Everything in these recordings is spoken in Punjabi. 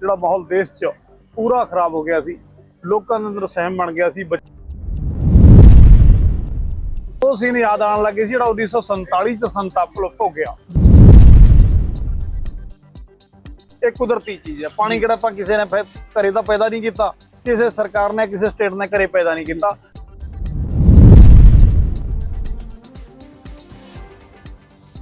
ਜਿਹੜਾ ਮਾਹੌਲ ਦੇਸ਼ 'ਚ ਪੂਰਾ ਖਰਾਬ ਹੋ ਗਿਆ ਸੀ, ਲੋਕਾਂ ਦੇ ਅੰਦਰ ਸਹਿਮ ਬਣ ਗਿਆ ਸੀ ਉਹ ਸੀਨ ਯਾਦ ਆਉਣ ਲੱਗੇ ਸੀ ਜਿਹੜਾ 1947 ਚ ਸੰਤਾਪ ਹੋ ਗਿਆ। ਇਹ ਕੁਦਰਤੀ ਚੀਜ਼ ਹੈ। ਪਾਣੀ ਕਿਹੜਾ ਆਪਾਂ ਕਿਸੇ ਨੇ ਘਰੇ ਤਾਂ ਪੈਦਾ ਨਹੀਂ ਕੀਤਾ, ਕਿਸੇ ਸਰਕਾਰ ਨੇ, ਕਿਸੇ ਸਟੇਟ ਨੇ ਘਰੇ ਪੈਦਾ ਨਹੀਂ ਕੀਤਾ।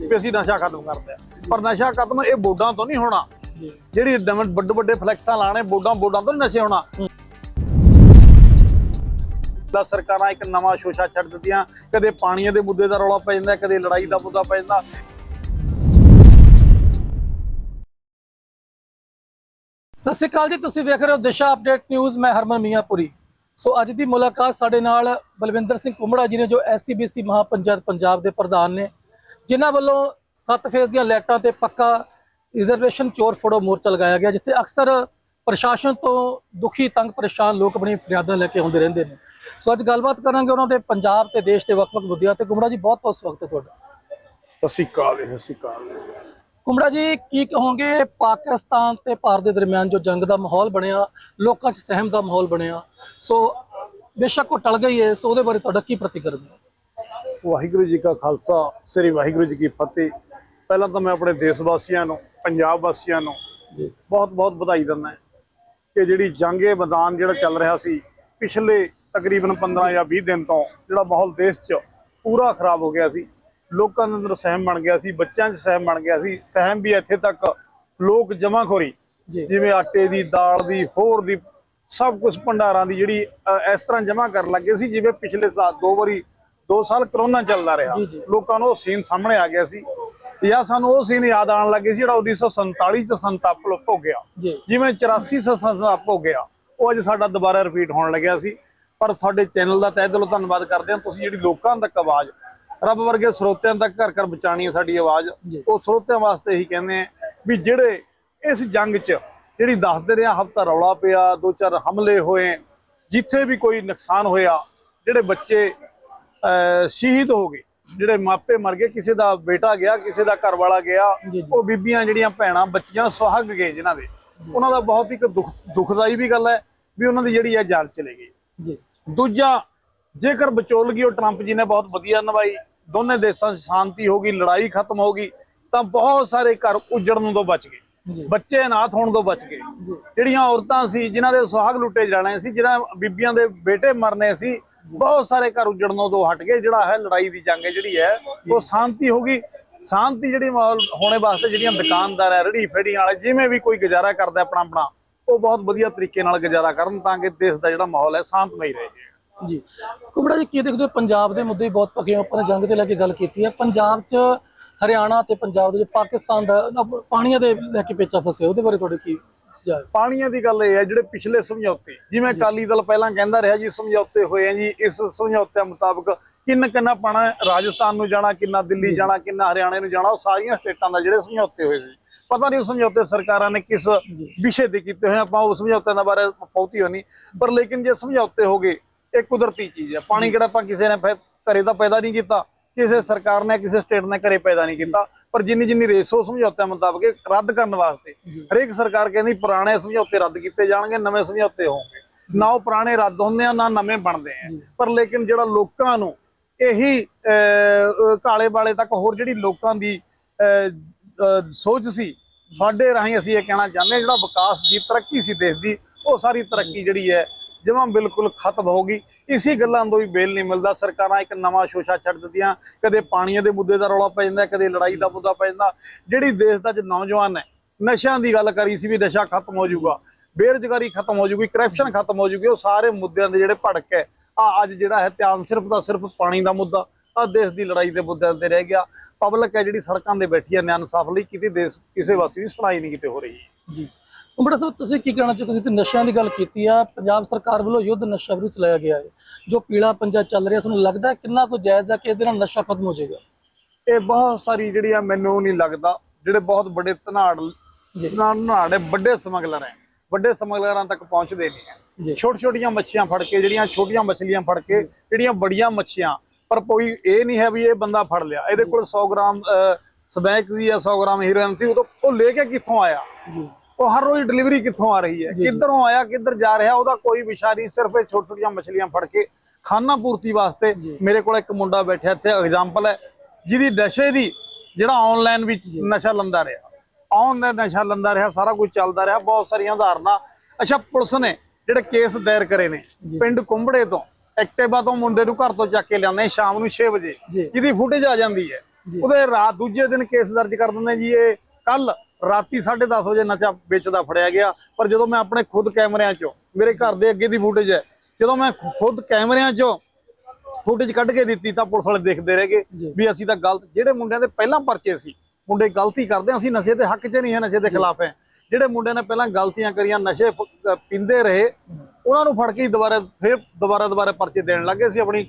ਵੀ ਅਸੀਂ ਨਸ਼ਾ ਖਤਮ ਕਰਦੇ ਆ ਪਰ ਨਸ਼ਾ ਖਤਮ ਇਹ ਬੋਰਡਾਂ ਤੋਂ ਨਹੀਂ ਹੋਣਾ। ਜਿਹੜੀ ਨਵੇਂ ਵੱਡੇ ਵੱਡੇ ਫਲੈਕਸਾਂ ਲਾਣੇ ਬੋਰਡਾਂ ਬੋਰਡਾਂ ਤੋਂ ਨਸ਼ੇ ਹੋਣਾ। ਦਾ ਸਰਕਾਰਾਂ ਇੱਕ ਨਵਾਂ ਸ਼ੋਸ਼ਾ ਛੱਡ ਦਿੱਤੀਆਂ। ਕਦੇ ਪਾਣੀਆਂ ਦੇ ਮੁੱਦੇ ਦਾ ਰੌਲਾ ਪੈ ਜਾਂਦਾ, ਕਦੇ ਲੜਾਈ ਦਾ ਮੁੱਦਾ ਪੈ ਜਾਂਦਾ। ਸਤਿ ਸ਼੍ਰੀ ਅਕਾਲ ਜੀ, ਤੁਸੀਂ ਵੇਖ ਰਹੇ ਹੋ ਦਿਸ਼ਾ ਅਪਡੇਟ ਨਿਊਜ਼, ਮੈਂ ਹਰਮਨ ਮੀਆਂਪੁਰੀ। ਸੋ ਅੱਜ ਦੀ ਮੁਲਾਕਾਤ ਸਾਡੇ ਨਾਲ ਬਲਵਿੰਦਰ ਸਿੰਘ ਕੁੰਬੜਾ ਜੀ ਨੇ, ਜੋ ਐਸਸੀਬੀਸੀ ਮਹਾਪੰਚਾਇਤ ਪੰਜਾਬ ਦੇ ਪ੍ਰਧਾਨ ਨੇ, ਜਿਨ੍ਹਾਂ ਵੱਲੋਂ ਸੱਤ ਫੇਸ ਦੀਆਂ ਲਾਈਟਾਂ ਤੇ ਪੱਕਾ ਰਿਜ਼ਰਵੇਸ਼ਨ ਚੋਰ ਫੜੋ ਮੋਰਚਾ ਲਗਾਇਆ ਗਿਆ ਜਿੱਥੇ ਅਕਸਰ ਪ੍ਰਸ਼ਾਸਨ ਤੋਂ ਦੁਖੀ ਤੰਗ ਪਰੇਸ਼ਾਨ ਲੋਕ ਆਪਣੀ ਫਰਿਆਦਾਂ ਲੈ ਕੇ ਆਉਂਦੇ ਰਹਿੰਦੇ ਨੇ। ਸੋ ਅੱਜ ਗੱਲਬਾਤ ਕਰਾਂਗੇ ਉਹਨਾਂ ਦੇ ਪੰਜਾਬ ਤੇ ਦੇਸ਼ ਦੇ ਵੱਖ-ਵੱਖ ਮੁੱਦਿਆਂ ਤੇ। ਕੁੰਬੜਾ ਜੀ ਬਹੁਤ ਬਹੁਤ ਸਵਾਗਤ ਹੈ ਤੁਹਾਡਾ। ਜੀ, ਸਤਿ ਸ਼੍ਰੀ ਅਕਾਲ। ਕੁੰਬੜਾ ਜੀ ਕੀ ਕਹੋਗੇ ਪਾਕਿਸਤਾਨ ਤੇ ਭਾਰਤ ਦੇ ਦਰਮਿਆਨ ਜੋ ਜੰਗ ਦਾ ਮਾਹੌਲ ਬਣਿਆ ਲੋਕਾਂ 'ਚ ਸਹਿਮ ਦਾ ਮਾਹੌਲ ਬਣਿਆ ਸੋ ਬੇਸ਼ੱਕ ਉਹ ਟਲ ਗਈ ਹੈ ਸੋ ਉਹਦੇ ਬਾਰੇ ਤੁਹਾਡਾ ਕੀ ਪ੍ਰਤੀਕਰਮ ਹੈ? ਵਾਹਿਗੁਰੂ ਜੀ ਕਾ ਖਾਲਸਾ ਸ੍ਰੀ ਵਾਹਿਗੁਰੂ ਜੀ ਕੀ ਫਤਿਹ। ਪਹਿਲਾਂ ਤਾਂ ਮੈਂ ਆਪਣੇ ਦੇਸ਼ ਵਾਸੀਆਂ ਨੂੰ ਪੰਜਾਬ ਵਾਸੀਆਂ ਨੂੰ ਜੀ। ਬਹੁਤ ਬਹੁਤ ਵਧਾਈ ਦਿੰਦਾ ਕਿ ਜਿਹੜੀ ਜੰਗੇ ਮੈਦਾਨ ਜਿਹੜਾ ਚੱਲ ਰਿਹਾ ਸੀ ਪਿਛਲੇ ਤਕਰੀਬਨ 15 ਜਾਂ 20 ਦਿਨ ਤੋਂ ਜਿਹੜਾ ਮਾਹੌਲ ਦੇਸ਼ 'ਚ ਪੂਰਾ ਖਰਾਬ ਹੋ ਗਿਆ ਸੀ ਲੋਕਾਂ ਦੇ ਅੰਦਰ ਸਹਿਮ ਬਣ ਗਿਆ ਸੀ ਬੱਚਿਆਂ 'ਚ ਸਹਿਮ ਬਣ ਗਿਆ ਸੀ ਸਹਿਮ ਵੀ ਇੱਥੇ ਤੱਕ ਲੋਕ ਜਮਾਖੋਰੀ ਜਿਵੇਂ ਆਟੇ ਦੀ ਦਾਲ ਦੀ ਹੋਰ ਦੀ ਸਭ ਕੁਝ ਭੰਡਾਰਾਂ ਦੀ ਜਿਹੜੀ ਇਸ ਤਰ੍ਹਾਂ ਜਮ੍ਹਾਂ ਕਰਨ ਲੱਗੇ ਸੀ ਜਿਵੇਂ ਪਿਛਲੇ ਸਾਲ ਦੋ ਵਾਰੀ 2 ਸਾਲ ਕਰੋਨਾ ਚੱਲਦਾ ਰਿਹਾ। ਲੋਕਾਂ ਨੂੰ ਉਹ ਸੀਨ ਸਾਹਮਣੇ ਆ ਗਿਆ ਸੀ। ਜਾਂ ਸਾਨੂੰ ਉਹ ਸੀਨ ਯਾਦ ਆਉਣ ਲੱਗੇ ਸੀ ਜਿਹੜਾ 1947 ਚ ਸੰਤਾਪ ਹੋ ਗਿਆ। ਜਿਵੇਂ 84 ਚ ਸੰਤਾਪ ਹੋ ਗਿਆ ਉਹ ਅੱਜ ਸਾਡਾ ਦੁਬਾਰਾ ਰਿਪੀਟ ਹੋਣ ਲੱਗਿਆ ਸੀ। ਪਰ ਸਾਡੇ ਚੈਨਲ ਦਾ ਤਹਿ ਦਿਲੋਂ ਧੰਨਵਾਦ ਕਰਦੇ ਹਾਂ। ਤੁਸੀਂ ਜਿਹੜੀ ਲੋਕਾਂ ਤੱਕ ਆਵਾਜ਼ ਰੱਬ ਵਰਗੇ ਸਰੋਤਿਆਂ ਤੱਕ ਘਰ ਘਰ ਪਹੁੰਚਾਣੀ ਹੈ ਸਾਡੀ ਆਵਾਜ਼। ਉਹ ਸਰੋਤਿਆਂ ਵਾਸਤੇ ਹੀ ਕਹਿੰਦੇ ਆ ਵੀ ਜਿਹੜੇ ਇਸ ਜੰਗ 'ਚ ਜਿਹੜੀ ਦੱਸਦੇ ਰਿਹਾ ਹਫਤਾ ਰੌਲਾ ਪਿਆ ਦੋ ਚਾਰ ਹਮਲੇ ਹੋਏ ਜਿੱਥੇ ਵੀ ਕੋਈ ਨੁਕਸਾਨ ਹੋਇਆ ਜਿਹੜੇ ਬੱਚੇ ਸ਼ਹੀਦ ਹੋ ਗਏ ਜਿਹੜੇ ਮਾਪੇ ਮਰ ਗਏ ਕਿਸੇ ਦਾ ਬੇਟਾ ਗਿਆ ਕਿਸੇ ਦਾ ਘਰ ਵਾਲਾ ਗਿਆ। ਉਹ ਬੀਬੀਆਂ ਜਿਹੜੀਆਂ ਭੈਣਾਂ ਬੱਚੀਆਂ ਸੁਹਾਗ ਗਏ ਜਿਨ੍ਹਾਂ ਦੇ। ਉਹਨਾਂ ਦਾ ਬਹੁਤ ਇੱਕ ਦੁੱਖ ਦੁਖਦਾਈ ਵੀ ਗੱਲ ਹੈ ਵੀ ਉਹਨਾਂ ਦੀ ਜਿਹੜੀ ਹੈ ਜਾਨ ਚਲੇ ਗਈ। ਜੀ। ਦੂਜਾ ਜੇਕਰ ਵਿਚੋਲਗੀ ਉਹ ਟਰੰਪ ਜੀ ਨੇ ਬਹੁਤ ਵਧੀਆ ਨਿਭਾਈ। ਦੋਨੇ ਦੇਸ਼ਾਂ 'ਚ ਸ਼ਾਂਤੀ ਹੋ ਗਈ ਲੜਾਈ ਖਤਮ ਹੋ ਗਈ ਤਾਂ ਬਹੁਤ ਸਾਰੇ ਘਰ ਉਜੜਨ ਤੋਂ ਬਚ ਗਏ। ਬੱਚੇ ਅਨਾਥ ਹੋਣ ਤੋਂ ਬਚ ਗਏ। ਜਿਹੜੀਆਂ ਔਰਤਾਂ ਸੀ ਜਿਨ੍ਹਾਂ ਦੇ ਸੁਹਾਗ ਲੁੱਟੇ ਜਾਣੇ ਸੀ ਜਿਹਨਾਂ ਬੀਬੀਆਂ ਦੇ ਬੇਟੇ ਮਰਨੇ ਸੀ ਬਹੁਤ ਸਾਰੇ ਘਰ ਉਜੜਨੋਂ ਤੋਂ ਹਟ ਗਏ, ਜਿਹੜਾ ਹੈ ਲੜਾਈ ਦੀ ਜੰਗ ਹੈ ਜਿਹੜੀ ਹੈ, ਉਹ ਸ਼ਾਂਤੀ ਹੋ ਗਈ। ਸ਼ਾਂਤੀ ਜਿਹੜੀ ਮਾਹੌਲ ਹੋਣੇ ਵਾਸਤੇ ਜਿਹੜੀਆਂ ਦੁਕਾਨਦਾਰ ਹੈ ਰੜੀ ਫੇੜੀਆਂ ਵਾਲੇ ਜਿਵੇਂ ਵੀ ਕੋਈ ਗੁਜ਼ਾਰਾ ਕਰਦਾ ਆਪਣਾ ਆਪਣਾ ਉਹ ਬਹੁਤ ਵਧੀਆ ਤਰੀਕੇ ਨਾਲ ਗੁਜ਼ਾਰਾ ਕਰਨ ਤਾਂ ਕਿ ਦੇਸ਼ ਦਾ ਜਿਹੜਾ ਮਾਹੌਲ ਹੈ ਸ਼ਾਂਤਮਈ ਰਹੇ। ਜੀ। ਕੁੰਬੜਾ ਜੀ, ਕੀ ਦੇਖਦੇ ਹੋ? ਪੰਜਾਬ ਦੇ ਮੁੱਦੇ ਬਹੁਤ ਪੱਕੇ ਆਪਾਂ ਨੇ ਜੰਗ ਤੇ ਲੈ ਕੇ ਗੱਲ ਕੀਤੀ ਹੈ। ਪੰਜਾਬ 'ਚ ਹਰਿਆਣਾ ਤੇ ਪੰਜਾਬ ਦੇ ਪਾਕਿਸਤਾਨ ਦਾ ਪਾਣੀਆਂ ਦੇ ਲੈ ਕੇ ਪੇਚਾ ਫਸੇ ਉਹਦੇ ਬਾਰੇ ਤੁਹਾਡੇ ਕੀ ਪਾਣੀਆਂ ਦੀ ਗੱਲ ਇਹ ਹੈ ਜਿਹੜੇ ਪਿਛਲੇ ਸਮਝੌਤੇ ਜਿਵੇਂ ਅਕਾਲੀ ਦਲ ਪਹਿਲਾਂ ਕਹਿੰਦਾ ਰਿਹਾ ਜੀ ਸਮਝੌਤੇ ਹੋਏ ਆ ਜੀ ਇਸ ਸਮਝੌਤੇ ਮੁਤਾਬਕ ਕਿੰਨਾ ਕਿੰਨਾ ਪਾਣਾ ਰਾਜਸਥਾਨ ਨੂੰ ਜਾਣਾ ਕਿੰਨਾ ਦਿੱਲੀ ਜਾਣਾ ਕਿੰਨਾ ਹਰਿਆਣੇ ਨੂੰ ਜਾਣਾ ਉਹ ਸਾਰੀਆਂ ਸਟੇਟਾਂ ਦਾ ਜਿਹੜੇ ਸਮਝੌਤੇ ਹੋਏ ਸੀ। ਪਤਾ ਨਹੀਂ ਉਹ ਸਮਝੌਤੇ ਸਰਕਾਰਾਂ ਨੇ ਕਿਸ ਵਿਸ਼ੇ ਤੇ ਕੀਤੇ ਹੋਏ ਆਪਾਂ ਉਹ ਸਮਝੌਤਿਆਂ ਦਾ ਬਾਰੇ ਬਹੁਤੀ ਹੋਣੀ ਪਰ ਲੇਕਿਨ ਜੇ ਸਮਝੌਤੇ ਹੋ ਗਏ ਇਹ ਕੁਦਰਤੀ ਚੀਜ਼ ਹੈ। ਪਾਣੀ ਕਿਹੜਾ ਆਪਾਂ ਕਿਸੇ ਨੇ ਘਰੇ ਤਾਂ ਪੈਦਾ ਨਹੀਂ ਕੀਤਾ। ਕਿਸੇ ਸਰਕਾਰ ਨੇ ਕਿਸੇ ਸਟੇਟ ਨੇ ਘਰੇ ਪੈਦਾ ਨਹੀਂ ਕੀਤਾ। ਪਰ ਜਿੰਨੀ ਜਿੰਨੀ ਰੇਸ ਸਮਝੌਤਿਆਂ ਮੁਤਾਬਕ ਰੱਦ ਕਰਨ ਵਾਸਤੇ ਹਰੇਕ ਸਰਕਾਰ ਕਹਿੰਦੀ ਪੁਰਾਣੇ ਸਮਝੌਤੇ ਰੱਦ ਕੀਤੇ ਜਾਣਗੇ ਨਵੇਂ ਸਮਝੌਤੇ ਹੋਣਗੇ। ਨਾ ਉਹ ਪੁਰਾਣੇ ਰੱਦ ਹੁੰਦੇ ਆ ਨਾ ਨਵੇਂ ਬਣਦੇ ਆ। ਪਰ ਲੇਕਿਨ ਜਿਹੜਾ ਲੋਕਾਂ ਨੂੰ ਇਹੀ ਕਾਲੇ ਵਾਲੇ ਤੱਕ ਹੋਰ ਜਿਹੜੀ ਲੋਕਾਂ ਦੀ ਸੋਚ ਸੀ ਸਾਡੇ ਰਾਹੀਂ ਅਸੀਂ ਇਹ ਕਹਿਣਾ ਚਾਹੁੰਦੇ ਜਿਹੜਾ ਵਿਕਾਸ ਸੀ ਤਰੱਕੀ ਸੀ ਦੇਸ਼ ਦੀ ਉਹ ਸਾਰੀ ਤਰੱਕੀ ਜਿਹੜੀ ਹੈ ਜਮਾਂ ਬਿਲਕੁਲ ਖਤਮ ਹੋ ਗਈ। ਇਸੇ ਗੱਲਾਂ ਤੋਂ ਵੀ ਬੇਲ ਨਹੀਂ ਮਿਲਦਾ। ਸਰਕਾਰਾਂ ਇੱਕ ਨਵਾਂ ਸ਼ੋਸ਼ਾ ਛੱਡ ਦਿੱਤੀਆਂ। ਕਦੇ ਪਾਣੀਆਂ ਦੇ ਮੁੱਦੇ ਦਾ ਰੌਲਾ ਪੈ ਜਾਂਦਾ, ਕਦੇ ਲੜਾਈ ਦਾ ਮੁੱਦਾ ਪੈ ਜਾਂਦਾ। ਜਿਹੜੀ ਦੇਸ਼ ਦਾ ਜ ਨੌਜਵਾਨ ਹੈ, ਨਸ਼ਿਆਂ ਦੀ ਗੱਲ ਕਰੀ ਸੀ ਵੀ ਨਸ਼ਾ ਖਤਮ ਹੋ ਜਾਊਗਾ। ਬੇਰੁਜ਼ਗਾਰੀ ਖਤਮ ਹੋ ਜਾਊਗੀ ਕਰਪਸ਼ਨ ਖਤਮ ਹੋ ਜਾਊਗੀ। ਉਹ ਸਾਰੇ ਮੁੱਦਿਆਂ ਦੇ ਜਿਹੜੇ ਭੜਕ ਹੈ ਆ ਅੱਜ ਜਿਹੜਾ ਹੈ ਧਿਆਨ ਸਿਰਫ ਦਾ ਸਿਰਫ ਪਾਣੀ ਦਾ ਮੁੱਦਾ। ਆ ਦੇਸ਼ ਦੀ ਲੜਾਈ ਦੇ ਮੁੱਦਿਆਂ ਤੇ ਰਹਿ ਗਿਆ। ਪਬਲਿਕ ਹੈ ਜਿਹੜੀ ਸੜਕਾਂ ਦੇ ਬੈਠੀ ਹੈ ਨਿਆਂ ਇਨਸਾਫ ਲਈ ਕਿਤੇ ਦੇਸ਼, ਕਿਸੇ ਵਾਸੀ ਦੀ ਸੁਣਾਈ ਨਹੀਂ ਕਿਤੇ ਹੋ ਰਹੀ। ਜੀ। ਕੁੰਬੜਾ ਸਾਹਿਬ ਤੁਸੀਂ ਕੀ ਕਹਿਣਾ ਚਾਹੋ? ਤੁਸੀਂ ਨਸ਼ਿਆਂ ਦੀ ਗੱਲ ਕੀਤੀ ਆ ਪੰਜਾਬ ਸਰਕਾਰ ਵੱਲੋਂ ਯੁੱਧ ਨਸ਼ਾ ਵਿਰੁੱਧ ਚਲਾਇਆ ਗਿਆ ਹੈ। ਜੋ ਪੀਲਾ ਪੰਜਾ ਚੱਲ ਰਿਹਾ ਤੁਹਾਨੂੰ ਲੱਗਦਾ ਕਿੰਨਾ ਕੁ ਜਾਇਜ਼ ਹੈ ਕਿ ਇਹਦੇ ਨਾਲ ਨਸ਼ਾ ਖਤਮ ਹੋ ਜਾਏਗਾ? ਇਹ ਬਹੁਤ ਸਾਰੀ ਜਿਹੜੀ ਆ ਮੈਨੂੰ ਨਹੀਂ ਲੱਗਦਾ ਜਿਹੜੇ ਬਹੁਤ ਵੱਡੇ ਧਨਾੜ ਧਨਾੜ ਵੱਡੇ ਸਮਗਲਰ ਹੈ। ਵੱਡੇ ਸਮਗਲਰਾਂ ਤੱਕ ਪਹੁੰਚਦੇ ਨਹੀਂ ਹੈ। ਛੋਟੀ ਛੋਟੀਆਂ ਮੱਛੀਆਂ ਫੜ ਕੇ ਜਿਹੜੀਆਂ ਛੋਟੀਆਂ ਮੱਛਲੀਆਂ ਫੜ ਕੇ ਜਿਹੜੀਆਂ ਬੜੀਆਂ ਮੱਛੀਆਂ ਪਰ ਕੋਈ ਇਹ ਨਹੀਂ ਹੈ ਵੀ ਇਹ ਬੰਦਾ ਫੜ ਲਿਆ। ਇਹਦੇ ਕੋਲ 100 ਗ੍ਰਾਮ ਸਮੈਕ ਸੀ ਜਾਂ 100 ਗ੍ਰਾਮ ਹੀਰੋਇਨ ਸੀ ਉਹ ਤੋਂ ਉਹ ਲੈ ਕੇ ਕਿੱਥੋਂ ਆਇਆ? ਉਹ ਹਰ ਰੋਜ਼ ਡਿਲੀਵਰੀ ਕਿੱਥੋਂ ਆ ਰਹੀ ਹੈ। ਕਿੱਧਰੋਂ ਆਇਆ ਕਿੱਧਰ ਜਾ ਰਿਹਾ ਉਹਦਾ ਕੋਈ ਵਿਸ਼ਾ ਨਹੀਂ ਸਿਰਫ ਇਹ ਛੋਟੀਆਂ ਛੋਟੀਆਂ ਮਛਲੀਆਂ ਫੜ ਕੇ ਖਾਨਾ ਪੂਰਤੀ ਵਾਸਤੇ। ਮੇਰੇ ਕੋਲ ਇੱਕ ਮੁੰਡਾ ਬੈਠਿਆ ਇੱਥੇ ਐਗਜ਼ਾਮਪਲ ਹੈ ਜਿਹਦੀ ਨਸ਼ੇ ਦੀ ਜਿਹੜਾ ਆਨਲਾਈਨ ਵੀ ਨਸ਼ਾ ਲੰਦਾ ਰਿਹਾ ਆਨਲਾਈਨ ਨਸ਼ਾ ਲੰਦਾ ਰਿਹਾ ਸਾਰਾ ਕੁਝ ਚੱਲਦਾ ਰਿਹਾ ਬਹੁਤ ਸਾਰੀਆਂ ਉਦਾਹਰਨਾਂ ਅੱਛਾ ਪੁਲਿਸ ਨੇ ਜਿਹੜੇ ਕੇਸ ਦਾਇਰ ਕਰੇ ਨੇ। ਪਿੰਡ ਕੁੰਬੜੇ ਤੋਂ ਐਕਟਿਵਾ ਤੋਂ ਮੁੰਡੇ ਨੂੰ ਘਰ ਤੋਂ ਚੱਕ ਕੇ ਲਿਆਉਂਦੇ ਸ਼ਾਮ ਨੂੰ 6 ਵਜੇ। ਜਿਹਦੀ ਫੁਟੇਜ ਆ ਜਾਂਦੀ ਹੈ। ਉਹਦੇ ਰਾਤ ਦੂਜੇ ਦਿਨ ਕੇਸ ਦਰਜ ਕਰ ਦਿੰਦੇ ਜੀ ਇਹ ਕੱਲ ਰਾਤੀ 10:30 ਵਜੇ ਨਸ਼ਾ ਵੇਚਦਾ ਫੜਿਆ ਗਿਆ ਪਰ ਜਦੋਂ ਮੈਂ ਆਪਣੇ ਖੁਦ ਕੈਮਰਿਆਂ 'ਚੋਂ ਮੇਰੇ ਘਰ ਦੇ ਅੱਗੇ ਦੀ ਫੁਟੇਜ ਹੈ ਜਦੋਂ ਮੈਂ ਖੁਦ ਕੈਮਰਿਆਂ 'ਚੋਂ ਫੁਟੇਜ ਕੱਢ ਕੇ ਦਿੱਤੀ ਤਾਂ ਪੁਲਿਸ ਵਾਲੇ ਦੇਖਦੇ ਰਹਿ ਗਏ। ਵੀ ਅਸੀਂ ਤਾਂ ਗਲਤ ਜਿਹੜੇ ਮੁੰਡਿਆਂ ਦੇ ਪਹਿਲਾਂ ਪਰਚੇ ਸੀ ਮੁੰਡੇ ਗਲਤੀ ਕਰਦੇ ਅਸੀਂ ਨਸ਼ੇ ਦੇ ਹੱਕ 'ਚ ਨਹੀਂ ਹੈ ਨਸ਼ੇ ਦੇ ਖਿਲਾਫ ਹੈ। ਜਿਹੜੇ ਮੁੰਡਿਆਂ ਨੇ ਪਹਿਲਾਂ ਗਲਤੀਆਂ ਕਰੀਆਂ ਨਸ਼ੇ ਪੀਂਦੇ ਰਹੇ ਉਹਨਾਂ ਨੂੰ ਫੜ ਕੇ ਦੁਬਾਰਾ ਫਿਰ ਦੁਬਾਰਾ ਦੁਬਾਰਾ ਪਰਚੇ ਦੇਣ ਲੱਗੇ ਸੀ ਆਪਣੀ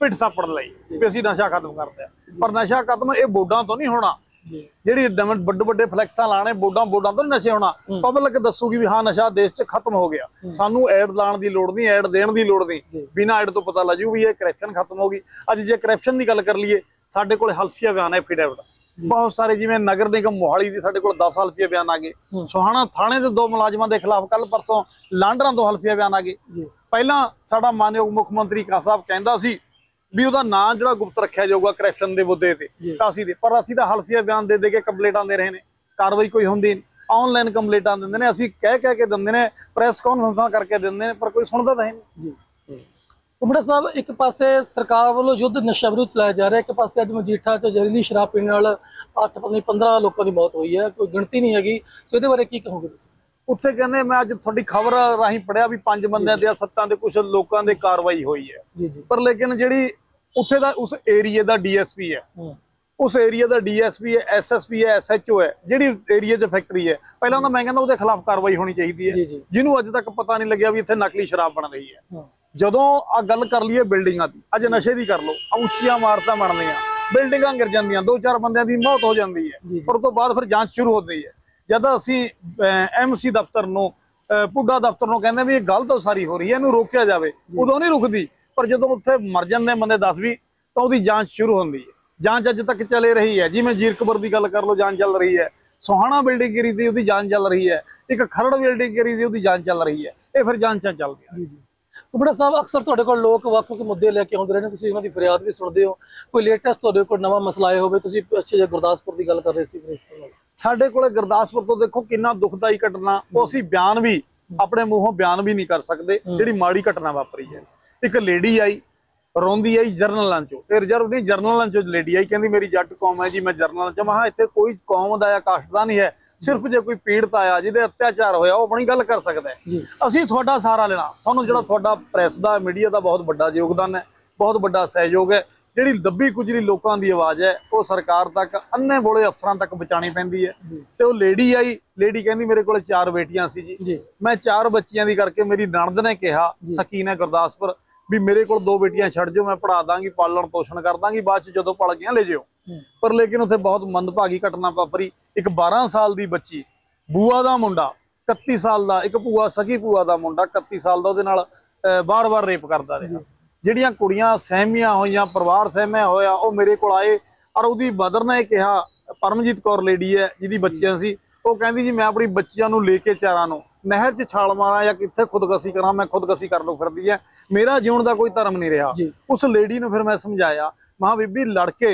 ਪਿੱਠ ਸਾਪੜਨ ਲਈ ਵੀ ਅਸੀਂ ਨਸ਼ਾ ਖਤਮ ਕਰਦੇ ਆ ਪਰ ਨਸ਼ਾ ਖਤਮ ਇਹ ਬੋਰਡਾਂ ਤੋਂ ਨਹੀਂ ਹੋਣਾ। ਜਿਹੜੀ ਦਮਨ ਵੱਡੇ ਵੱਡੇ ਫਲੈਕਸਾਂ ਲਾਣੇ ਬੋਰਡਾਂ ਬੋਰਡਾਂ ਤੋਂ ਨਸ਼ੇ ਹੋਣਾ। ਪਬਲਿਕ ਦੱਸੂਗੀ ਵੀ ਹਾਂ ਨਸ਼ਾ ਦੇਸ਼ 'ਚ ਖਤਮ ਹੋ ਗਿਆ। ਸਾਨੂੰ ਐਡ ਲਾਣ ਦੀ ਲੋੜ ਨਹੀਂ ਐਡ ਦੇਣ ਦੀ ਲੋੜ ਨਹੀਂ। ਬਿਨਾਂ ਐਡ ਤੋਂ ਪਤਾ ਲੱਜੂ ਵੀ ਇਹ ਕਰਪਸ਼ਨ ਖਤਮ ਹੋ ਗਈ। ਅੱਜ ਜੇ ਕਰਪਸ਼ਨ ਦੀ ਗੱਲ ਕਰ ਲਈਏ ਸਾਡੇ ਕੋਲ ਹਲਫੀਆ ਬਿਆਨ ਹੈ ਐਫੀਡੈਵਿਟ ਬਹੁਤ ਸਾਰੇ ਜਿਵੇਂ ਨਗਰ ਨਿਗਮ ਮੋਹਾਲੀ ਦੀ ਸਾਡੇ ਕੋਲ 10 ਹਲਫੀਆ ਬਿਆਨ ਆ ਗਏ। ਸੋਹਾਣਾ ਥਾਣੇ ਦੇ ਦੋ ਮੁਲਾਜ਼ਮਾਂ ਦੇ ਖਿਲਾਫ ਕੱਲ ਪਰਸੋਂ ਲਾਂਡਰਾਂ ਤੋਂ ਹਲਫੀਆ ਬਿਆਨ ਆ ਗਏ। ਪਹਿਲਾਂ ਸਾਡਾ ਮਾਨਯੋਗ ਮੁੱਖ ਮੰਤਰੀ ਕਾ ਸਾਹਿਬ ਕਹਿੰਦਾ ਸੀ ਵੀ ਉਹਦਾ ਨਾਂ ਜਿਹੜਾ ਗੁਪਤ ਰੱਖਿਆ ਜਾਊਗਾ ਕਰਪਸ਼ਨ ਦੇ ਮੁੱਦੇ ਤੇ ਜੀ। ਕਾਸੀ ਦੇ। ਪਰ ਅਸੀਂ ਤਾਂ ਹਲਫੀਆ ਬਿਆਨ ਦੇ ਦੇ ਕੇ ਕੰਪਲੇਂਟਾਂ ਦੇ ਰਹੇ ਨੇ। ਕਾਰਵਾਈ ਕੋਈ ਹੁੰਦੀ ਨਹੀਂ। ਆਨਲਾਈਨ ਕੰਪਲੇਂਟਾਂ ਦਿੰਦੇ ਨੇ ਅਸੀਂ ਕਹਿ ਕਹਿ ਕੇ ਦਿੰਦੇ ਨੇ ਪ੍ਰੈਸ ਕਾਨਫਰੰਸਾਂ ਕਰਕੇ ਦਿੰਦੇ ਨੇ ਪਰ ਕੋਈ ਸੁਣਦਾ ਤਾਂ ਹੈ ਨਹੀਂ। ਜੀ। ਕੁਮੜਾ ਸਾਹਿਬ ਇੱਕ ਪਾਸੇ ਸਰਕਾਰ ਵੱਲੋਂ ਯੁੱਧ ਨਸ਼ਾ ਵਿਰੁੱਧ ਚਲਾਇਆ ਜਾ ਰਿਹਾ ਇੱਕ ਪਾਸੇ ਅੱਜ ਮਜੀਠਾ ਚ ਜ਼ਹਿਰੀਲੀ ਸ਼ਰਾਬ ਪੀਣ ਨਾਲ 8 ਪਤਾ ਨਹੀਂ 15 ਲੋਕਾਂ ਦੀ ਮੌਤ ਹੋਈ ਹੈ ਕੋਈ ਗਿਣਤੀ ਨਹੀਂ ਹੈਗੀ। ਸੋ ਇਹਦੇ ਬਾਰੇ ਕੀ ਕਹੋਗੇ ਤੁਸੀਂ? ਉੱਥੇ ਕਹਿੰਦੇ ਮੈਂ ਅੱਜ ਤੁਹਾਡੀ ਖਬਰ ਰਾਹੀਂ ਪੜਿਆ ਵੀ ਪੰਜ ਬੰਦਿਆਂ ਤੇ ਸੱਤਾਂ ਦੇ ਕੁਝ ਲੋਕਾਂ ਦੇ ਕਾਰਵਾਈ ਹੋਈ ਹੈ। ਪਰ ਲੇਕਿਨ ਜਿਹੜੀ ਉੱਥੇ ਦਾ ਉਸ ਏਰੀਏ ਦਾ ਡੀਐਸਪੀ ਹੈ। ਹੂੰ। ਉਸ ਏਰੀਆ ਦਾ ਡੀਐਸਪੀ ਹੈ ਐਸਐਸਪੀ ਹੈ ਐਸਐਚਓ ਹੈ ਜਿਹੜੀ ਏਰੀਆ 'ਚ ਫੈਕਟਰੀ ਹੈ। ਪਹਿਲਾਂ ਤਾਂ ਮੈਂ ਕਹਿੰਦਾ ਉਹਦੇ ਖਿਲਾਫ ਕਾਰਵਾਈ ਹੋਣੀ ਚਾਹੀਦੀ ਹੈ। ਜਿਹਨੂੰ ਅੱਜ ਤੱਕ ਪਤਾ ਨਹੀਂ ਲੱਗਿਆ ਵੀ ਇੱਥੇ ਨਕਲੀ ਸ਼ਰਾਬ ਬਣ ਰਹੀ ਹੈ। ਹਾਂ। ਜਦੋਂ ਆ ਗੱਲ ਕਰ ਲਈਏ ਬਿਲਡਿੰਗਾਂ ਦੀ ਅੱਜ ਨਸ਼ੇ ਦੀ ਕਰ ਲਓ ਆ ਉੱਚੀਆਂ ਇਮਾਰਤਾਂ ਬਣਦੀਆਂ। ਬਿਲਡਿੰਗਾਂ ਗਿਰ ਜਾਂਦੀਆਂ ਦੋ ਚਾਰ ਬੰਦਿਆਂ ਦੀ ਮੌਤ ਹੋ ਜਾਂਦੀ ਹੈ। ਪਰ ਉਸ ਤੋਂ ਬਾਅਦ ਫਿਰ ਜਾਂਚ ਸ਼ੁਰੂ ਹੁੰਦੀ ਹੈ। ਜਦ ਅਸੀਂ ਐਮਸੀ ਦਫ਼ਤਰ ਨੂੰ ਪੁੱਡਾ ਦਫ਼ਤਰ ਨੂੰ ਕਹਿੰਦੇ ਵੀ ਇਹ ਗਲਤ ਉਸਾਰੀ ਹੋ ਰਹੀ ਹੈ ਇਹਨੂੰ ਰੋਕਿਆ ਜਾਵੇ ਉਦੋਂ ਨਹੀਂ ਰੁਕਦੀ। ਪਰ ਜਦੋਂ ਉੱਥੇ ਮਰ ਜਾਂਦੇ ਬੰਦੇ 10 ਵੀ ਤਾਂ ਉਹਦੀ ਜਾਂਚ ਸ਼ੁਰੂ ਹੁੰਦੀ ਹੈ। ਜਾਂਚ ਅੱਜ ਤੱਕ ਚੱਲੇ ਰਹੀ ਹੈ। ਜਿਵੇਂ ਜੀਰਕਪੁਰ ਦੀ ਗੱਲ ਕਰ ਲਓ ਜਾਂਚ ਚੱਲ ਰਹੀ ਹੈ। ਸੋਹਾਣਾ ਬਿਲਡਿੰਗ ਗਿਰੀ ਦੀ ਉਹਦੀ ਜਾਂਚ ਚੱਲ ਰਹੀ ਹੈ। ਇੱਕ ਖਰੜ ਬਿਲਡਿੰਗ ਗਿਰੀ ਦੀ ਉਹਦੀ ਜਾਂਚ ਚੱਲ ਰਹੀ ਹੈ। ਇਹ ਫਿਰ ਜਾਂਚਾਂ ਚੱਲਦੀਆਂ ਜੀ ਜੀ। ਕੁਮੜਾ ਸਾਹਿਬ ਅਕਸਰ ਤੁਹਾਡੇ ਕੋਲ ਲੋਕ ਵੱਖ-ਵੱਖ ਮੁੱਦੇ ਲੈ ਕੇ ਆਉਂਦੇ ਰਹੇ ਨੇ। ਤੁਸੀਂ ਉਹਨਾਂ ਦੀ ਫਰਿਆਦ ਵੀ ਸੁਣਦੇ ਹੋ। ਕੋਈ ਲੇਟੈਸਟ ਤੁਹਾਡੇ ਕੋਲ ਨਵਾਂ ਮਸਲਾ ਆਇਆ ਹੋਵੇ ਤੁਸੀਂ ਅੱਛੇ ਜਿਹਾ ਗੁਰਦਾਸਪੁਰ ਦੀ ਗੱਲ ਕਰ ਰਹੇ ਸੀ ਫਿਰ ਇਸ ਨਾਲ। ਸਾਡੇ ਕੋਲੇ ਗੁਰਦਾਸਪੁਰ ਤੋਂ ਦੇਖੋ ਕਿੰਨਾ ਦੁਖਦਾਈ ਘਟਨਾ। ਉਹ ਅਸੀਂ ਬਿਆਨ ਵੀ ਆਪਣੇ ਮੂੰਹੋਂ ਬਿਆਨ ਵੀ ਨਹੀਂ ਕਰ ਸਕਦੇ। ਜਿਹੜੀ ਮਾੜੀ ਘਟਨਾ ਵਾਪਰੀ ਹੈ। ਇੱਕ ਲੇਡੀ ਆਈ ਰੋਂਦੀ ਆਈ ਜਰਨਲਾਂ ਚੋਂ। ਇਹ ਰਿਜ਼ਰਵ ਨਹੀਂ ਜਰਨਲਾਂ ਚੋਂ ਲੇਡੀ ਆਈ ਕਹਿੰਦੀ ਮੇਰੀ ਜੱਟ ਕੌਮ ਹੈ ਜੀ ਮੈਂ ਜਰਨਲ ਚ। ਮਹਾ ਇੱਥੇ ਕੋਈ ਕੌਮ ਦਾ ਜਾਂ ਕਾਸਟ ਦਾ ਨਹੀਂ ਹੈ ਸਿਰਫ ਜੇ ਕੋਈ ਪੀੜਤ ਆਇਆ ਜਿਹਦੇ ਅਤਿਆਚਾਰ ਹੋਇਆ ਉਹ ਆਪਣੀ ਗੱਲ ਕਰ ਸਕਦਾ ਅਸੀਂ ਤੁਹਾਡਾ ਸਹਾਰਾ ਲੈਣਾ। ਤੁਹਾਨੂੰ ਜਿਹੜਾ ਤੁਹਾਡਾ ਪ੍ਰੈਸ ਦਾ ਮੀਡੀਆ ਦਾ ਬਹੁਤ ਵੱਡਾ ਯੋਗਦਾਨ ਹੈ ਬਹੁਤ ਵੱਡਾ ਸਹਿਯੋਗ ਹੈ। ਜਿਹੜੀ ਦੱਬੀ ਕੁਚਲੀ ਲੋਕਾਂ ਦੀ ਆਵਾਜ਼ ਹੈ ਉਹ ਸਰਕਾਰ ਤੱਕ ਅੰਨੇ ਬੋਲੇ ਅਫਸਰਾਂ ਤੱਕ ਪਹੁੰਚਾਣੀ ਪੈਂਦੀ ਹੈ। ਤੇ ਉਹ ਲੇਡੀ ਆਈ ਲੇਡੀ ਕਹਿੰਦੀ ਮੇਰੇ ਕੋਲ ਚਾਰ ਬੇਟੀਆਂ ਸੀ ਜੀ। ਜੀ। ਮੈਂ ਚਾਰ ਬੱਚੀਆਂ ਦੀ ਕਰਕੇ ਮੇਰੀ ਨਣਦ ਨੇ ਕਿਹਾ ਸਕੀਨਾ ਗੁਰਦਾਸਪੁਰ। ਵੀ ਮੇਰੇ ਕੋਲ ਦੋ ਬੇਟੀਆਂ ਛੱਡ ਜਾਓ ਮੈਂ ਪੜਾ ਦਾਂਗੀ ਪਾਲਣ ਪੋਸ਼ਣ ਕਰ ਦਾਂਗੀ ਬਾਅਦ ਚ ਜਦੋਂ ਪਲ ਗਈਆਂ ਲੈ ਜਿਓ। ਪਰ ਲੇਕਿਨ ਉੱਥੇ ਬਹੁਤ ਮੰਦਭਾਗੀ ਘਟਨਾ ਵਾਪਰੀ। ਇੱਕ 12 ਸਾਲ ਦੀ ਬੱਚੀ ਬੂਆ ਦਾ ਮੁੰਡਾ 31 ਸਾਲ ਦਾ ਇੱਕ ਭੂਆ ਸਗੀ ਭੂਆ ਦਾ ਮੁੰਡਾ 31 ਸਾਲ ਦਾ ਉਹਦੇ ਨਾਲ ਬਾਰ-ਬਾਰ ਰੇਪ ਕਰਦਾ ਰਿਹਾ। ਜਿਹੜੀਆਂ ਕੁੜੀਆਂ ਸਹਿਮੀਆਂ ਹੋਈਆਂ ਪਰਿਵਾਰ ਸਹਿਮਿਆ ਹੋਇਆ ਉਹ ਮੇਰੇ ਕੋਲ ਆਏ ਔਰ ਉਹਦੀ ਮਦਰ ਨੇ ਕਿਹਾ ਪਰਮਜੀਤ ਕੌਰ ਲੇਡੀ ਹੈ ਜਿਹਦੀ ਬੱਚੀਆਂ ਸੀ ਉਹ ਕਹਿੰਦੀ ਜੀ ਮੈਂ ਆਪਣੀ ਬੱਚੀਆਂ ਨੂੰ ਲੈ ਕੇ ਚਾਰਾਂ ਨੂੰ। ਨਹਿਰ 'ਚ ਛਾਲ ਮਾਰਾਂ ਜਾਂ ਕਿੱਥੇ ਖੁਦਕਸ਼ੀ ਕਰਾਂ ਮੈਂ ਖੁਦਕਸ਼ੀ ਕਰ ਲੂ ਫਿਰਦੀ ਹੈ ਮੇਰਾ ਜਿਉਣ ਦਾ ਕੋਈ ਧਰਮ ਨਹੀਂ ਰਿਹਾ। ਉਸ ਲੇਡੀ ਨੂੰ ਫਿਰ ਮੈਂ ਸਮਝਾਇਆ ਮਹਾ ਬੀਬੀ ਲੜ ਕੇ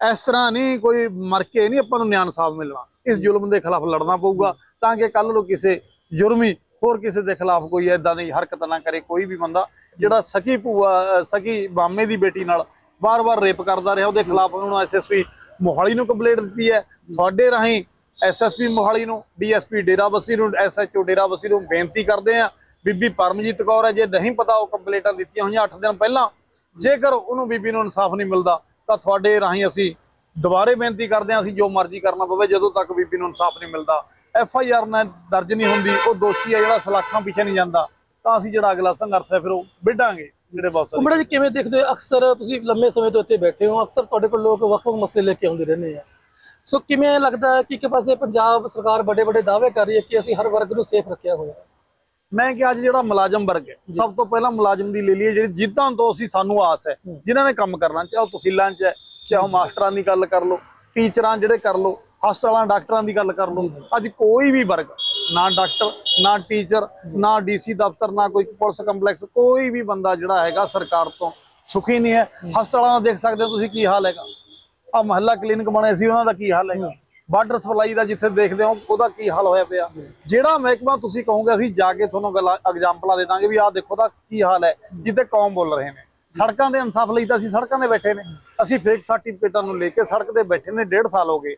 ਇਸ ਤਰ੍ਹਾਂ ਨਹੀਂ ਕੋਈ ਮਰ ਕੇ ਨਹੀਂ ਆਪਾਂ ਨੂੰ ਨਿਆਂ ਇਨਸਾਫ ਮਿਲਣਾ। ਇਸ ਜ਼ੁਲਮ ਦੇ ਖਿਲਾਫ ਲੜਨਾ ਪਊਗਾ ਤਾਂ ਕਿ ਕੱਲ ਨੂੰ ਕਿਸੇ ਜੁਰਮੀ ਹੋਰ ਕਿਸੇ ਦੇ ਖਿਲਾਫ ਕੋਈ ਐਦਾਂ ਦੀ ਹਰਕਤ ਨਾ ਕਰੇ ਕੋਈ ਵੀ ਬੰਦਾ ਜਿਹੜਾ ਸਕੀ ਭੂਆ ਸਕੀ ਬਾਮੇ ਦੀ ਬੇਟੀ ਨਾਲ ਵਾਰ-ਵਾਰ ਰੇਪ ਕਰਦਾ ਰਿਹਾ ਉਹਦੇ ਖਿਲਾਫ ਉਹਨਾਂ ਨੂੰ ਐਸਐਸਪੀ ਮੋਹਾਲੀ ਨੂੰ ਕੰਪਲੇਂਟ ਦਿੱਤੀ ਹੈ ਤੁਹਾਡੇ ਰਾਹੀਂ ਐਸਐਸਪੀ ਮੋਹਾਲੀ ਨੂੰ, ਡੀਐਸਪੀ ਡੇਰਾਬੱਸੀ ਨੂੰ, ਐਸਐਚਓ ਡੇਰਾਬੱਸੀ ਨੂੰ ਬੇਨਤੀ ਕਰਦੇ ਆ ਬੀਬੀ ਪਰਮਜੀਤ ਕੌਰ ਹੈ, ਜੇ ਨਹੀਂ ਪਤਾ ਉਹ ਕੰਪਲੇਂਟਾਂ ਦਿੱਤੀਆਂ ਹੋਈਆਂ 8 ਦਿਨ ਪਹਿਲਾਂ, ਜੇਕਰ ਉਹਨੂੰ ਬੀਬੀ ਨੂੰ ਇਨਸਾਫ ਨਹੀਂ ਮਿਲਦਾ, ਤਾਂ ਤੁਹਾਡੇ ਰਾਹੀਂ ਅਸੀਂ ਦੁਬਾਰੇ ਬੇਨਤੀ ਕਰਦੇ ਹਾਂ, ਅਸੀਂ ਜੋ ਮਰਜ਼ੀ ਕਰਨਾ ਪਵੇ, ਜਦੋਂ ਤੱਕ ਬੀਬੀ ਨੂੰ ਇਨਸਾਫ ਨਹੀਂ ਮਿਲਦਾ। ਐਫ ਆਈ ਆਰ ਨਾ ਦਰਜ ਨਹੀਂ ਹੁੰਦੀ, ਉਹ ਦੋਸ਼ੀ ਹੈ ਜਿਹੜਾ ਸਲਾਖਾਂ ਪਿੱਛੇ ਨਹੀਂ ਜਾਂਦਾ, ਤਾਂ ਅਸੀਂ ਜਿਹੜਾ ਅਗਲਾ ਸੰਘਰਸ਼ ਹੈ, ਫਿਰ ਉਹ ਵਿੱਢਾਂਗੇ ਜਿਹੜੇ ਬਹੁਤ ਸਾਰੇ ਕੁਮੜਾ ਜੀ, ਕਿਵੇਂ ਦੇਖਦੇ ਹੋ? ਅਕਸਰ ਤੁਸੀਂ ਲੰਮੇ ਸਮੇਂ ਤੋਂ ਇੱਥੇ ਬੈਠੇ ਹੋ, ਅਕਸਰ ਤੁਹਾਡੇ ਕੋਲ ਲੋਕ ਵੱਖ-ਵੱਖ ਮਸਲੇ ਲੈ ਕੇ ਆਉਂਦੇ ਰਹਿੰਦੇ ਆ। ਸੋ ਕਿਵੇਂ ਲੱਗਦਾ ਹੈ ਕਿ ਇੱਕ ਪਾਸੇ ਪੰਜਾਬ ਸਰਕਾਰ ਵੱਡੇ ਵੱਡੇ ਦਾਅਵੇ ਕਰ ਰਹੀ ਹੈ ਕਿ ਅਸੀਂ ਹਰ ਵਰਗ ਨੂੰ ਸੇਫ ਰੱਖਿਆ ਹੋਇਆ ਹੈ? ਮੈਂ ਕਿ ਅੱਜ ਜਿਹੜਾ ਮੁਲਾਜ਼ਮ ਵਰਗ ਹੈ ਸਭ ਤੋਂ ਪਹਿਲਾਂ ਮੁਲਾਜ਼ਮ ਦੀ ਲੈ ਲਈਏ ਜਿਹੜੀ ਜਿੱਦਾਂ ਤੋਂ ਅਸੀਂ ਸਾਨੂੰ ਆਸ ਹੈ। ਜਿਨ੍ਹਾਂ ਨੇ ਕੰਮ ਕਰਨਾ ਚਾਹੇ ਉਹ ਤਹਿਸੀਲਾਂ 'ਚ ਹੈ ਚਾਹੇ ਉਹ ਮਾਸਟਰਾਂ ਦੀ ਗੱਲ ਕਰ ਲਓ ਟੀਚਰਾਂ ਜਿਹੜੇ ਕਰ ਲਓ ਹਸਪਤਾਲਾਂ ਡਾਕਟਰਾਂ ਦੀ ਗੱਲ ਕਰ ਲਓ ਅੱਜ ਕੋਈ ਵੀ ਵਰਗ ਨਾ ਡਾਕਟਰ ਨਾ ਟੀਚਰ ਨਾ ਡੀਸੀ ਦਫ਼ਤਰ ਨਾ ਕੋਈ ਪੁਲਿਸ ਕੰਪਲੈਕਸ ਕੋਈ ਵੀ ਬੰਦਾ ਜਿਹੜਾ ਹੈਗਾ ਸਰਕਾਰ ਤੋਂ ਸੁਖੀ ਨਹੀਂ ਹੈ। ਹਸਪਤਾਲਾਂ ਦਾ ਦੇਖ ਸਕਦੇ ਹੋ ਤੁਸੀਂ ਕੀ ਹਾਲ ਹੈਗਾ। ਆ ਮਹੱਲਾ ਕਲੀਨਿਕ ਬਣੇ ਸੀ ਉਹਨਾਂ ਦਾ ਕੀ ਹਾਲ ਹੈਗਾ ਵਾਟਰ ਸਪਲਾਈ ਦਾ ਜਿੱਥੇ ਦੇਖਦੇ ਹੋ ਉਹਦਾ ਕੀ ਹਾਲ ਹੋਇਆ ਪਿਆ? ਜਿਹੜਾ ਮਹਿਕਮਾ ਤੁਸੀਂ ਕਹੋਗੇ ਅਸੀਂ ਜਾ ਕੇ ਤੁਹਾਨੂੰ ਗੱਲਾਂ ਐਗਜ਼ਾਮਪਲਾਂ ਦੇ ਦਾਂਗੇ ਵੀ ਆਹ ਦੇਖੋ ਦਾ ਕੀ ਹਾਲ ਹੈ ਜਿੱਥੇ ਕੌਮ ਬੋਲ ਰਹੇ ਨੇ। ਸੜਕਾਂ ਦੇ ਇਨਸਾਫ ਲਈ ਤਾਂ ਅਸੀਂ ਸੜਕਾਂ ਤੇ ਬੈਠੇ ਨੇ। ਅਸੀਂ ਫੇਕ ਸਰਟੀਫਿਕੇਟਾਂ ਨੂੰ ਲੈ ਕੇ ਸੜਕ ਤੇ ਬੈਠੇ ਨੇ ਡੇਢ ਸਾਲ ਹੋ ਗਏ।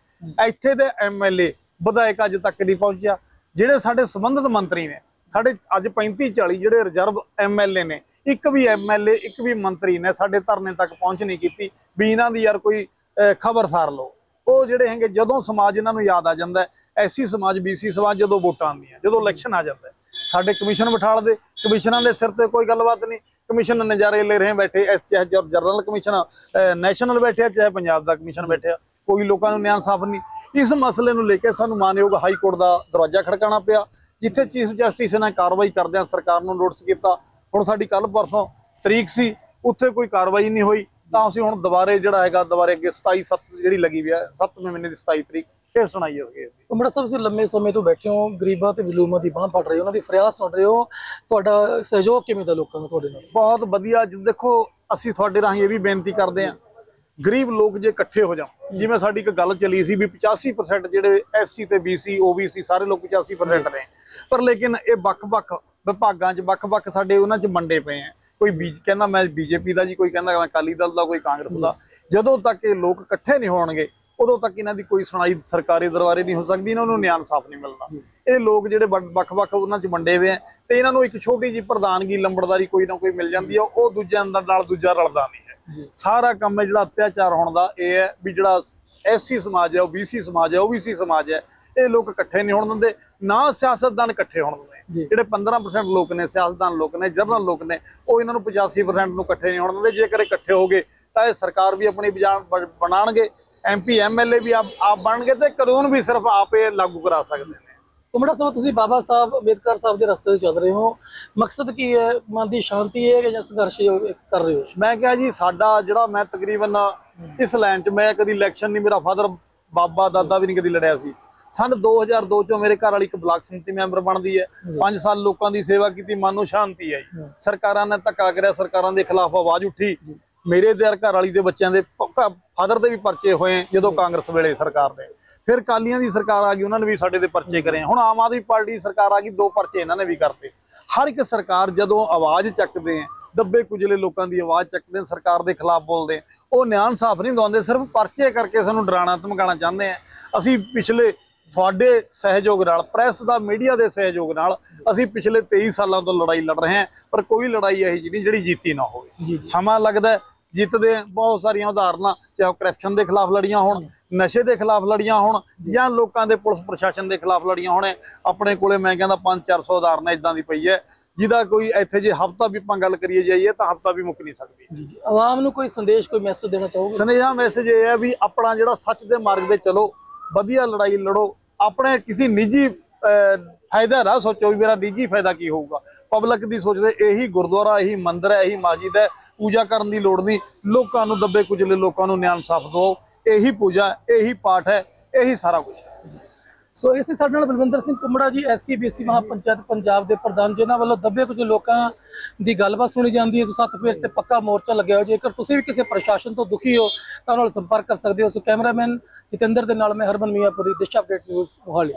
ਇੱਥੇ ਦੇ ਐਮਐਲਏ ਵਿਧਾਇਕ ਅੱਜ ਤੱਕ ਨਹੀਂ ਪਹੁੰਚਿਆ। ਜਿਹੜੇ ਸਾਡੇ ਸੰਬੰਧਿਤ ਮੰਤਰੀ ਨੇ ਸਾਡੇ ਅੱਜ 35 40 ਜਿਹੜੇ ਰਿਜ਼ਰਵ ਐਮਐਲਏ ਨੇ ਇੱਕ ਵੀ ਐਮਐਲਏ ਇੱਕ ਵੀ ਮੰਤਰੀ ਨੇ ਸਾਡੇ ਧਰਨੇ ਤੱਕ ਪਹੁੰਚ ਨਹੀਂ ਕੀਤੀ। ਵੀ ਇਹਨਾਂ ਦੀ ਯਾਰ ਕੋਈ ਖਬਰ ਸਾਰ ਲਓ। ਉਹ ਜਿਹੜੇ ਹੈਗੇ, ਜਦੋਂ ਸਮਾਜ ਇਹਨਾਂ ਨੂੰ ਯਾਦ ਆ ਜਾਂਦਾ ਐਸੀ ਸਮਾਜ, ਬੀਸੀ ਸਮਾਜ ਜਦੋਂ ਵੋਟਾਂ ਆਉਂਦੀਆਂ, ਜਦੋਂ ਇਲੈਕਸ਼ਨ ਆ ਜਾਂਦਾ ਸਾਡੇ ਕਮਿਸ਼ਨ ਬਿਠਾਲ ਦੇ ਕਮਿਸ਼ਨਾਂ ਦੇ ਸਿਰ ਤੇ ਕੋਈ ਗੱਲਬਾਤ ਨਹੀਂ। ਕਮਿਸ਼ਨ ਨਜ਼ਾਰੇ ਲੈ ਰਹੇ ਬੈਠੇ, ਐਸ ਚਾਹੇ ਜਨਰਲ ਕਮਿਸ਼ਨ ਨੈਸ਼ਨਲ ਬੈਠਿਆ ਚਾਹੇ ਪੰਜਾਬ ਦਾ ਕਮਿਸ਼ਨ ਬੈਠਿਆ ਕੋਈ ਲੋਕਾਂ ਨੂੰ ਨਿਆਂ ਇਨਸਾਫ ਨਹੀਂ। ਇਸ ਮਸਲੇ ਨੂੰ ਲੈ ਕੇ ਸਾਨੂੰ ਮਾਨਯੋਗ ਹਾਈ ਕੋਰਟ ਦਾ ਦਰਵਾਜ਼ਾ ਖੜਕਾਉਣਾ ਪਿਆ, ਜਿੱਥੇ ਚੀਫ ਜਸਟਿਸ ਨੇ ਕਾਰਵਾਈ ਕਰਦਿਆਂ ਸਰਕਾਰ ਨੂੰ ਨੋਟਿਸ ਕੀਤਾ। ਹੁਣ ਸਾਡੀ ਕੱਲ ਪਰਸੋਂ ਤਰੀਕ ਸੀ, ਉੱਥੇ ਕੋਈ ਕਾਰਵਾਈ ਨਹੀਂ ਹੋਈ। ਤਾਂ ਅਸੀਂ ਹੁਣ ਦੁਬਾਰੇ ਜਿਹੜਾ ਹੈਗਾ ਦੁਬਾਰੇ ਅੱਗੇ 27 7 ਜਿਹੜੀ ਲੱਗੀ ਵੀ ਹੈ 7ਵੇਂ ਮਹੀਨੇ ਦੀ 27 ਤਰੀਕ ਫਿਰ ਸੁਣਾਈ ਜਾਵੇਗੀ ਕੁਮੜਾ ਸਾਹਿਬ ਤੁਸੀਂ ਲੰਮੇ ਸਮੇਂ ਤੋਂ ਬੈਠੇ ਹੋ ਗਰੀਬਾਂ ਤੇ ਵਿਲੂਮਾਂ ਦੀ ਬਾਹ ਫੜ ਰਹੇ ਹੋ ਉਹਨਾਂ ਦੀ ਫਰਿਆਦ ਸੁਣ ਰਹੇ ਹੋ। ਤੁਹਾਡਾ ਸਹਿਯੋਗ ਕਿਵੇਂ ਦਾ ਲੋਕਾਂ ਦਾ ਤੁਹਾਡੇ ਨਾਲ? ਬਹੁਤ ਵਧੀਆ ਜੀ ਦੇਖੋ ਅਸੀਂ ਤੁਹਾਡੇ ਰਾਹੀਂ ਇਹ ਵੀ ਬੇਨਤੀ ਕਰਦੇ ਹਾਂ ਗਰੀਬ ਲੋਕ ਜੇ ਇਕੱਠੇ ਹੋ ਜਾਣ ਜਿਵੇਂ ਸਾਡੀ ਇੱਕ ਗੱਲ ਚੱਲੀ ਸੀ ਵੀ 85% ਜਿਹੜੇ ਐਸਸੀ ਤੇ ਬੀਸੀ ਓਬੀਸੀ ਸਾਰੇ ਲੋਕ 85% ਨੇ। ਪਰ ਲੇਕਿਨ ਇਹ ਵੱਖ-ਵੱਖ ਵਿਭਾਗਾਂ 'ਚ ਵੱਖ-ਵੱਖ ਸਾਡੇ ਉਹਨਾਂ 'ਚ ਵੰਡੇ ਪਏ ਆ। ਕੋਈ ਬੀਜ ਕਹਿੰਦਾ ਮੈਂ ਬੀਜੇਪੀ ਦਾ ਜੀ ਕੋਈ ਕਹਿੰਦਾ ਮੈਂ ਅਕਾਲੀ ਦਲ ਦਾ ਕੋਈ ਕਾਂਗਰਸ ਦਾ। ਜਦੋਂ ਤੱਕ ਇਹ ਲੋਕ ਇਕੱਠੇ ਨਹੀਂ ਹੋਣਗੇ ਉਦੋਂ ਤੱਕ ਇਹਨਾਂ ਦੀ ਕੋਈ ਸੁਣਾਈ ਸਰਕਾਰੀ ਦਰਬਾਰੇ ਨਹੀਂ ਹੋ ਸਕਦੀ ਇਹਨਾਂ ਨੂੰ ਨਿਆਂ ਇਨਸਾਫ ਨਹੀਂ ਮਿਲਦਾ ਇਹ ਲੋਕ ਜਿਹੜੇ ਵੱਖ-ਵੱਖ ਉਹਨਾਂ 'ਚ ਵੰਡੇ ਹੋਏ ਆ ਤੇ ਇਹਨਾਂ ਨੂੰ ਇੱਕ ਛੋਟੀ ਜੀ ਪ੍ਰਧਾਨਗੀ ਲੰਬੜਦਾਰੀ ਕੋਈ ਨਾ ਕੋਈ ਮਿਲ ਜਾਂਦੀ ਆ ਉਹ ਦੂਜਿਆਂ ਦਾ ਨਾਲ ਦੂਜਾ ਰਲਦਾ ਨਹੀਂ ਹੈ। ਸਾਰਾ ਕੰਮ ਹੈ ਜਿਹੜਾ ਅਤਿਆਚਾਰ ਹੋਣ ਦਾ ਇਹ ਹੈ ਵੀ ਜਿਹੜਾ ਐਸਸੀ ਸਮਾਜ ਹੈ ਉਹ ਬੀਸੀ ਸਮਾਜ ਹੈ ਓਬੀਸੀ ਸਮਾਜ ਹੈ ਇਹ ਲੋਕ ਇਕੱਠੇ ਨਹੀਂ ਹੋਣ ਦਿੰਦੇ ਨਾ ਸਿਆਸਤਦਾਨ ਇਕੱਠੇ ਹੋਣ ਦਿੰਦੇ। ਜਿਹੜੇ 15% ਲੋਕ ਨੇ ਸਿਆਸਤਦਾਨ ਲੋਕ ਨੇ ਜਰਨਲ ਲੋਕ ਨੇ ਉਹ ਇਹਨਾਂ ਨੂੰ 85% ਨੂੰ ਇਕੱਠੇ ਨਹੀਂ ਹੋਣ ਦਿੰਦੇ। ਜੇਕਰ ਇਕੱਠੇ ਹੋ ਗਏ ਤਾਂ ਇਹ ਸਰਕਾਰ ਵੀ ਆਪਣੀ ਬਜਾਨ- ਬ- ਬਣਾਉਣਗੇ ਐਮਪੀ ਐਮਐਲਏ ਵੀ ਆਪ ਆਪ ਬਣਨਗੇ ਤੇ ਕਾਨੂੰਨ ਵੀ ਸਿਰਫ ਆਪੇ ਲਾਗੂ ਕਰਾ ਸਕਦੇ ਨੇ। ਕੁਮੜਾ ਸਾਹਿਬ ਤੁਸੀਂ ਬਾਬਾ ਸਾਹਿਬ ਅੰਬੇਦਕਰ ਸਾਹਿਬ ਦੇ ਰਸਤੇ ਤੇ ਚੱਲ ਰਹੇ ਹੋ। ਮਕਸਦ ਕੀ ਹੈ? ਮਨ ਦੀ ਸ਼ਾਂਤੀ ਹੈ ਕਿ ਜਾਂ ਸੰਘਰਸ਼ ਕਰ ਰਹੇ ਹੋ? ਮੈਂ ਕਿਹਾ ਜੀ ਸਾਡਾ ਜਿਹੜਾ ਮੈਂ ਤਕਰੀਬਨ ਇਸ ਲਾਈਨ 'ਚ ਮੈਂ ਕਦੀ ਇਲੈਕਸ਼ਨ ਨਹੀਂ ਮੇਰਾ ਫਾਦਰ ਬਾਬਾ ਦਾਦਾ ਵੀ ਨਹੀਂ ਕਦੀ ਲੜਿਆ ਸੀ। ਸਨ 2002 ਚੋਂ ਮੇਰੇ ਘਰ ਵਾਲੀ ਇੱਕ ਬਲਾਕ ਸਮਿਤੀ ਮੈਂਬਰ ਬਣਦੀ ਹੈ। 5 ਸਾਲ ਲੋਕਾਂ ਦੀ ਸੇਵਾ ਕੀਤੀ ਮਨ ਨੂੰ ਸ਼ਾਂਤੀ ਆਈ। ਸਰਕਾਰਾਂ ਨੇ ਧੱਕਾ ਕਰਿਆ ਸਰਕਾਰਾਂ ਦੇ ਖਿਲਾਫ ਆਵਾਜ਼ ਉੱਠੀ। ਮੇਰੇ ਦੇ ਘਰ ਵਾਲੀ ਦੇ ਬੱਚਿਆਂ ਦੇ ਫਾਦਰ ਦੇ ਵੀ ਪਰਚੇ ਹੋਏ ਜਦੋਂ ਕਾਂਗਰਸ ਵੇਲੇ ਸਰਕਾਰ ਦੇ ਫਿਰ ਕਾਲੀਆਂ ਦੀ ਸਰਕਾਰ ਆ ਗਈ ਉਹਨਾਂ ਨੇ ਵੀ ਸਾਡੇ ਦੇ ਪਰਚੇ ਕਰੇ। ਹੁਣ ਆਮ ਆਦਮੀ ਪਾਰਟੀ ਸਰਕਾਰ ਆ ਗਈ ਦੋ ਪਰਚੇ ਇਹਨਾਂ ਨੇ ਵੀ ਕਰਤੇ। ਹਰ ਇੱਕ ਸਰਕਾਰ ਜਦੋਂ ਆਵਾਜ਼ ਚੱਕਦੇ ਆ ਦੱਬੇ ਕੁਚਲੇ ਲੋਕਾਂ ਦੀ ਆਵਾਜ਼ ਚੱਕਦੇ ਸਰਕਾਰ ਦੇ ਖਿਲਾਫ ਬੋਲਦੇ ਉਹ ਨਿਆਂ ਇਨਸਾਫ ਨਹੀਂ ਦਵਾਉਂਦੇ ਸਿਰਫ ਪਰਚੇ ਕਰਕੇ ਸਾਨੂੰ ਡਰਾਣਾ ਧਮਕਾਉਣਾ ਚਾਹੁੰਦੇ ਆ ਅਸੀਂ ਪਿਛਲੇ ਤੁਹਾਡੇ ਸਹਿਯੋਗ ਨਾਲ ਪ੍ਰੈਸ ਦਾ ਮੀਡੀਆ ਦੇ ਸਹਿਯੋਗ ਨਾਲ ਅਸੀਂ ਪਿਛਲੇ 23 ਸਾਲਾਂ ਤੋਂ ਲੜਾਈ ਲੜ ਰਹੇ ਹਾਂ ਪਰ ਕੋਈ ਲੜਾਈ ਇਹੋ ਜਿਹੀ ਨਹੀਂ ਜਿਹੜੀ ਜੀਤੀ ਨਾ ਹੋਵੇ। ਸਮਾਂ ਲੱਗਦਾ ਜਿੱਤਦੇ ਬਹੁਤ ਸਾਰੀਆਂ ਉਦਾਹਰਨਾਂ ਚਾਹੇ ਕਰਪਸ਼ਨ ਦੇ ਖਿਲਾਫ ਲੜੀਆਂ ਹੋਣ ਨਸ਼ੇ ਦੇ ਖਿਲਾਫ ਲੜੀਆਂ ਹੋਣ ਜਾਂ। ਲੋਕਾਂ ਦੇ ਪੁਲਿਸ ਪ੍ਰਸ਼ਾਸਨ ਦੇ ਖਿਲਾਫ ਲੜੀਆਂ ਹੋਣ ਆਪਣੇ ਕੋਲੇ ਮੈਂ ਕਹਿੰਦਾ 5-400 ਉਦਾਹਰਨਾਂ ਇਦਾਂ ਦੀ ਪਈ ਹੈ ਜਿਹਦਾ ਕੋਈ ਇੱਥੇ ਜੇ ਹਫਤਾ ਵੀ ਆਪਾਂ ਗੱਲ ਕਰੀਏ ਜਾਈਏ ਤਾਂ ਹਫਤਾ ਵੀ ਮੁੱਕ ਨਹੀਂ ਸਕਦੀ। ਜੀ ਜੀ। ਆਵਾਮ ਨੂੰ ਕੋਈ ਸੰਦੇਸ਼ ਕੋਈ ਮੈਸੇਜ ਦੇਣਾ ਚਾਹੋਗੇ? ਸੰਦੇਸ਼ਾ ਮੈਸੇਜ ਇਹ ਹੈ ਵੀ ਆਪਣਾ ਜਿਹੜਾ ਸੱਚ ਦੇ ਮਾਰਗ ਤੇ ਚਲੋ ਵਧੀਆ ਲੜਾਈ ਲੜੋ ਆਪਣੇ ਕਿਸੇ ਨਿੱਜੀ ਫਾਇਦਾ ਨਾ ਸੋਚੋ ਵੀ ਮੇਰਾ ਨਿੱਜੀ ਫਾਇਦਾ ਕੀ ਹੋਊਗਾ। ਪਬਲਿਕ ਦੀ ਸੋਚਦੇ ਇਹੀ ਗੁਰਦੁਆਰਾ, ਇਹੀ ਮੰਦਿਰ ਹੈ, ਇਹੀ ਮਸਜਿਦ ਹੈ, ਪੂਜਾ ਕਰਨ ਦੀ ਲੋੜ ਨਹੀਂ। ਲੋਕਾਂ ਨੂੰ ਦੱਬੇ ਕੁਚਲੇ, ਲੋਕਾਂ ਨੂੰ ਨਿਆਂ ਇਨਸਾਫ ਦਿਓ ਇਹੀ ਪੂਜਾ, ਇਹੀ ਪਾਠ ਹੈ, ਇਹੀ ਸਾਰਾ ਕੁਝ ਹੈ। ਸੋ ਇਸੇ ਸਾਡੇ ਨਾਲ ਬਲਵਿੰਦਰ ਸਿੰਘ ਕੁੰਮੜਾ ਜੀ ਐਸਸੀ ਬੀਸੀ ਮਹਾਪੰਚਾਇਤ ਪੰਜਾਬ ਦੇ ਪ੍ਰਧਾਨ, ਜਿਨ੍ਹਾਂ ਵੱਲੋਂ ਦੱਬੇ ਕੁਝ ਲੋਕਾਂ ਦੀ ਗੱਲਬਾਤ ਸੁਣੀ ਜਾਂਦੀ ਹੈ। ਸੋ ਸੱਤ ਫੇਸ ਤੇ ਪੱਕਾ ਮੋਰਚਾ ਲੱਗਿਆ ਹੋ ਜੇਕਰ ਤੁਸੀਂ ਵੀ ਕਿਸੇ ਪ੍ਰਸ਼ਾਸਨ ਤੋਂ ਦੁਖੀ ਹੋ, ਤਾਂ ਉਹਨਾਂ ਨਾਲ ਸੰਪਰਕ ਕਰ ਸਕਦੇ ਹੋ। ਸੋ ਕੈਮਰਾਮੈਨ ਜਤਿੰਦਰ ਦੇ ਨਾਲ ਮੈਂ ਹਰਮਨ ਮੀਆਂਪੁਰੀ ਦਿਸ਼ਾ ਅਪਡੇਟ ਨਿਊਜ਼ ਮੋਹਾਲੀ।